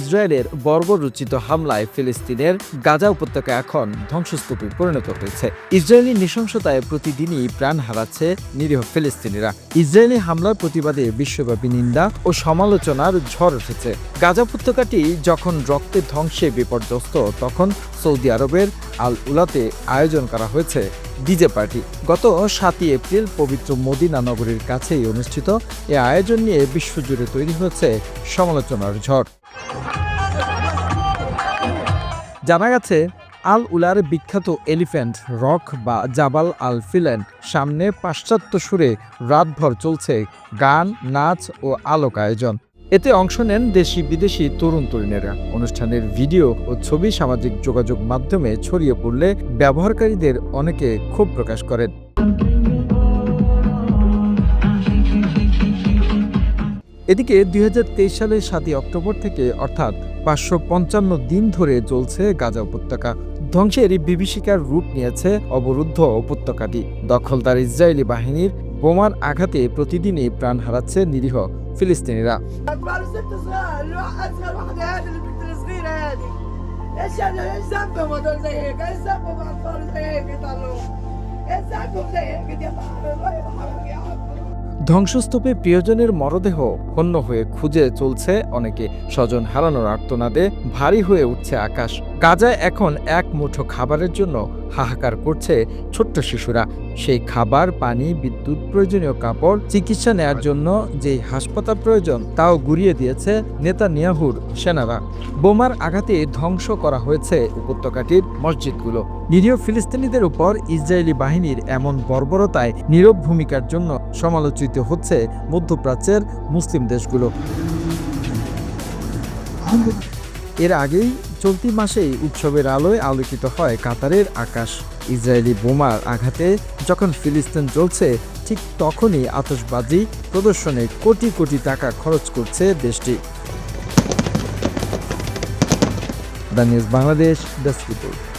ইসরায়েলের বর্বরচিত হামলায় ফিলিস্তিনের গাজা উপত্যকা এখন ধ্বংসস্তূপে পরিণত হয়েছে। ইসরায়েলি নৃশংসতায় প্রতিদিনই প্রাণ হারাচ্ছে নিরীহ ফিলিস্তিনিরা। ইসরায়েলি হামলার প্রতিবাদে বিশ্বব্যাপী নিন্দা ও সমালোচনার ঝড় উঠেছে। গাজা উপত্যকাটি যখন রক্তে ধ্বংসে বিপর্যস্ত, তখন সৌদি আরবের আল উলাতে আয়োজন করা হয়েছে ডিজে পার্টি। গত সাতই এপ্রিল পবিত্র মদিনা নগরীর কাছেই অনুষ্ঠিত এ আয়োজন নিয়ে বিশ্বজুড়ে তৈরি হয়েছে সমালোচনার ঝড়। জানা গেছে আল উলার বিখ্যাত এলিফ্যান্ট রক বা জাবাল আল ফিল্যান্ড সামনে পাশ্চাত্য সুরে রাতভর চলছে গান, নাচ ও আলোক আয়োজন। এতে অংশ নেন দেশি বিদেশি তরুণ তরুণেরা। অনুষ্ঠানের ভিডিও ও ছবি সামাজিক যোগাযোগ মাধ্যমে ছড়িয়ে পড়লে ব্যবহারকারীদের অনেকে ক্ষোভ প্রকাশ করেন। এদিকে দুই সালের সাতই অক্টোবর থেকে অর্থাৎ পাঁচশো পঞ্চান্ন দিন ধরে চলছে গাজা উপত্যকা ধ্বংসের বিভীষিকার রূপ নিয়েছে অবরুদ্ধ উপত্যকাটি দখলদার ইসরায়েলি বাহিনীর বোমার আঘাতে প্রতিদিনই প্রাণ হারাচ্ছে নিরীহ ফিলিস্তিনিরা اطفال ست صغار الواحد اصغر واحده هذه اللي البنت الصغيره هذه ايش هذا ايش ذنبهم هذول زي هيك ايش ذنبهم اطفال زي هيك يطلعوا ايش ذنبهم زي هيك ধ্বংসস্তূপে প্রিয়জনের মরদেহ হন্য হয়ে খুঁজে চলছে অনেকে। স্বজন হারানোর আর্তনাদে ভারী হয়ে উঠছে আকাশ। গাজায় এখন এক মুঠো খাবারের জন্য হাহাকার করছে ছোট্ট শিশুরা। সেই খাবার, পানি, বিদ্যুৎ, প্রয়োজনীয় কাপড় চিকিৎসা নেয়ার জন্য যে হাসপাতাল প্রয়োজন তাও গুড়িয়ে দিয়েছে নেতানিয়াহুর সেনারা। বোমার আঘাতে ধ্বংস করা হয়েছে উপত্যকাটির মসজিদগুলো। নিরীহ ফিলিস্তিনিদের উপর ইসরায়েলি বাহিনীর এমন বর্বরতায় নীরব ভূমিকার জন্য সমালোচিত হচ্ছে মধ্যপ্রাচ্যের মুসলিম দেশগুলো। এর আগেই চলতি মাসেই উৎসবের আলোয় আলোকিত হয় কাতারের আকাশ। ইসরায়েলি বোমার আঘাতে যখন ফিলিস্তিন চলছে ঠিক তখনই আতশবাজি প্রদর্শনে কোটি কোটি টাকা খরচ করছে দেশটি। The news Bangladesh desk report.